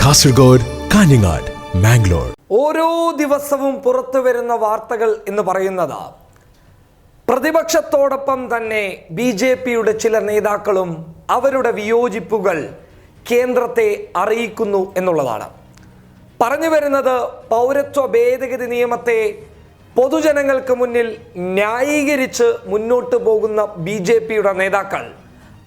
കാസർഗോഡ് കാഞ്ഞങ്ങാട് മാംഗ്ലൂർ ഓരോ ദിവസവും പുറത്തു വരുന്ന വാർത്തകൾ എന്ന് പറയുന്നത് പ്രതിപക്ഷത്തോടൊപ്പം തന്നെ ബി ജെ പിയുടെ ചില നേതാക്കളും അവരുടെ വിയോജിപ്പുകൾ കേന്ദ്രത്തെ അറിയിക്കുന്നു എന്നുള്ളതാണ്. പറഞ്ഞു വരുന്നത് പൗരത്വ ഭേദഗതി നിയമത്തെ പൊതുജനങ്ങൾക്ക് മുന്നിൽ ന്യായീകരിച്ച് മുന്നോട്ട് പോകുന്ന ബി നേതാക്കൾ.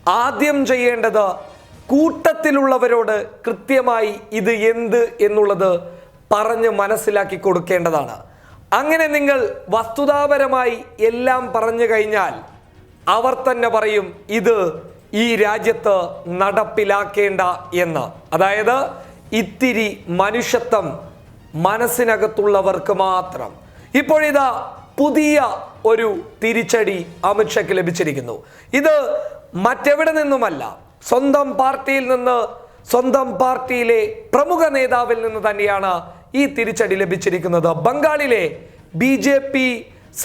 ആദ്യം ചെയ്യേണ്ടത് കൂട്ടത്തിലുള്ളവരോട് കൃത്യമായി ഇത് എന്ത് എന്നുള്ളത് പറഞ്ഞ് മനസ്സിലാക്കി കൊടുക്കേണ്ടതാണ്. അങ്ങനെ നിങ്ങൾ വസ്തുതാപരമായി എല്ലാം പറഞ്ഞു കഴിഞ്ഞാൽ അവർ തന്നെ പറയും ഇത് ഈ രാജ്യത്ത് നടപ്പിലാക്കേണ്ട എന്ന്. അതായത് ഇത്തിരി മനുഷ്യത്വം മനസ്സിനകത്തുള്ളവർക്ക് മാത്രം. ഇപ്പോഴിതാ പുതിയ ഒരു തിരിച്ചടി അമിത്ഷയ്ക്ക് ലഭിച്ചിരിക്കുന്നു. ഇത് മറ്റെവിടെ നിന്നുമല്ല സ്വന്തം പാർട്ടിയിൽ നിന്ന് സ്വന്തം പാർട്ടിയിലെ പ്രമുഖ നേതാവിൽ നിന്ന് തന്നെയാണ് ഈ തിരിച്ചടി ലഭിച്ചിരിക്കുന്നത്. ബംഗാളിലെ ബി ജെ പി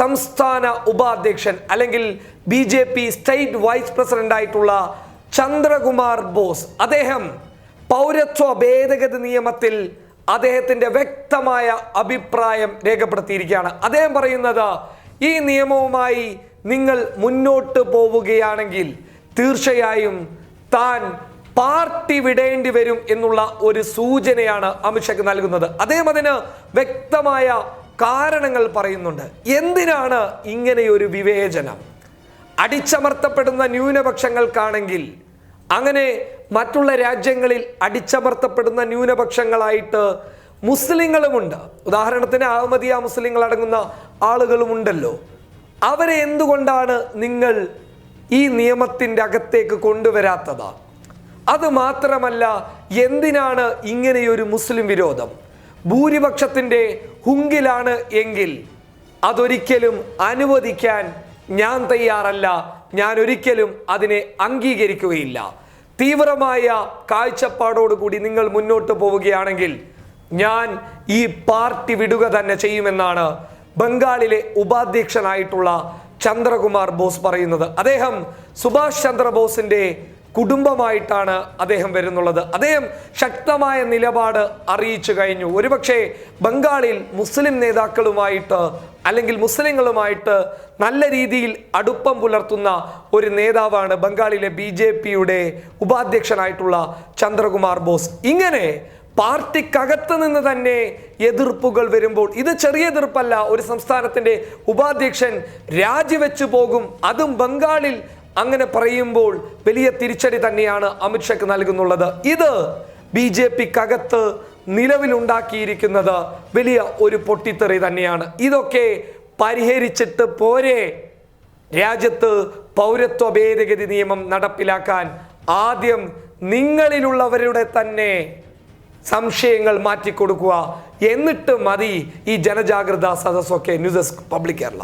സംസ്ഥാന ഉപാധ്യക്ഷൻ അല്ലെങ്കിൽ B J P state vice president ആയിട്ടുള്ള ചന്ദ്രകുമാർ ബോസ് അദ്ദേഹം പൗരത്വ ഭേദഗതി നിയമത്തിൽ അദ്ദേഹത്തിന്റെ വ്യക്തമായ അഭിപ്രായം രേഖപ്പെടുത്തിയിരിക്കുകയാണ്. അദ്ദേഹം പറയുന്നത് ഈ നിയമവുമായി നിങ്ങൾ മുന്നോട്ട് പോവുകയാണെങ്കിൽ തീർച്ചയായും താൻ പാർട്ടി വിടേണ്ടി വരും എന്നുള്ള ഒരു സൂചനയാണ് അമിത്ഷാക്ക് നൽകുന്നത്. അദ്ദേഹം അതിന് വ്യക്തമായ കാരണങ്ങൾ പറയുന്നുണ്ട്. എന്തിനാണ് ഇങ്ങനെയൊരു വിവേചനം? അടിച്ചമർത്തപ്പെടുന്ന ന്യൂനപക്ഷങ്ങൾക്കാണെങ്കിൽ അങ്ങനെ മറ്റുള്ള രാജ്യങ്ങളിൽ അടിച്ചമർത്തപ്പെടുന്ന ന്യൂനപക്ഷങ്ങളായിട്ട് മുസ്ലിങ്ങളുമുണ്ട്. ഉദാഹരണത്തിന് അഹമ്മദിയ മുസ്ലിങ്ങൾ അടങ്ങുന്ന ആളുകളുമുണ്ടല്ലോ. അവരെ എന്തുകൊണ്ടാണ് നിങ്ങൾ ഈ നിയമത്തിന്റെ അകത്തേക്ക് കൊണ്ടുവരാത്തത്. അത് മാത്രമല്ല എന്തിനാണ് ഇങ്ങനെയൊരു മുസ്ലിം വിരോധം? ഭൂരിപക്ഷത്തിന്റെ ഹുങ്കിലാണ് എങ്കിൽ അതൊരിക്കലും അനുവദിക്കാൻ ഞാൻ തയ്യാറല്ല. ഞാൻ ഒരിക്കലും അതിനെ അംഗീകരിക്കുകയില്ല. തീവ്രമായ കാഴ്ചപ്പാടോടുകൂടി നിങ്ങൾ മുന്നോട്ട് പോവുകയാണെങ്കിൽ ഞാൻ ഈ പാർട്ടി വിടുക തന്നെ ചെയ്യുമെന്നാണ് ബംഗാളിലെ ഉപാധ്യക്ഷനായിട്ടുള്ള ചന്ദ്രകുമാർ ബോസ് പറയുന്നത്. അദ്ദേഹം സുഭാഷ് ചന്ദ്രബോസിന്റെ കുടുംബമായിട്ടാണ് അദ്ദേഹം വരുന്നുള്ളത്. അദ്ദേഹം ശക്തമായ നിലപാട് അറിയിച്ചു കഴിഞ്ഞു. ഒരുപക്ഷെ ബംഗാളിൽ മുസ്ലിം നേതാക്കളുമായിട്ട് അല്ലെങ്കിൽ മുസ്ലിങ്ങളുമായിട്ട് നല്ല രീതിയിൽ അടുപ്പം പുലർത്തുന്ന ഒരു നേതാവാണ് ബംഗാളിലെ ബി ജെ പിയുടെ ഉപാധ്യക്ഷനായിട്ടുള്ള ചന്ദ്രകുമാർ ബോസ്. ഇങ്ങനെ പാർട്ടിക്കകത്ത് നിന്ന് തന്നെ എതിർപ്പുകൾ വരുമ്പോൾ ഇത് ചെറിയ എതിർപ്പല്ല ഒരു സംസ്ഥാനത്തിന്റെ ഉപാധ്യക്ഷൻ രാജിവെച്ചു പോകും അതും ബംഗാളിൽ അങ്ങനെ പറയുമ്പോൾ വലിയ തിരിച്ചടി തന്നെയാണ് അമിത്ഷാക്ക് നൽകുന്നുള്ളത്. ഇത് ബി ജെ പിക്കകത്ത് നിലവിലുണ്ടാക്കിയിരിക്കുന്നത് വലിയ ഒരു പൊട്ടിത്തെറി തന്നെയാണ്. ഇതൊക്കെ പരിഹരിച്ചിട്ട് പോരെ? രാജ്യത്ത് പൗരത്വ ഭേദഗതി നിയമം നടപ്പിലാക്കാൻ ആദ്യം നിങ്ങളിലുള്ളവരുടെ തന്നെ സംശയങ്ങൾ മാറ്റിക്കൊടുക്കുക. എന്നിട്ട് മതി ഈ ജനജാഗ്രതാ സദസ്സൊക്കെ ന്യൂസ് ഡെസ്ക് പബ്ലിക് കേരള.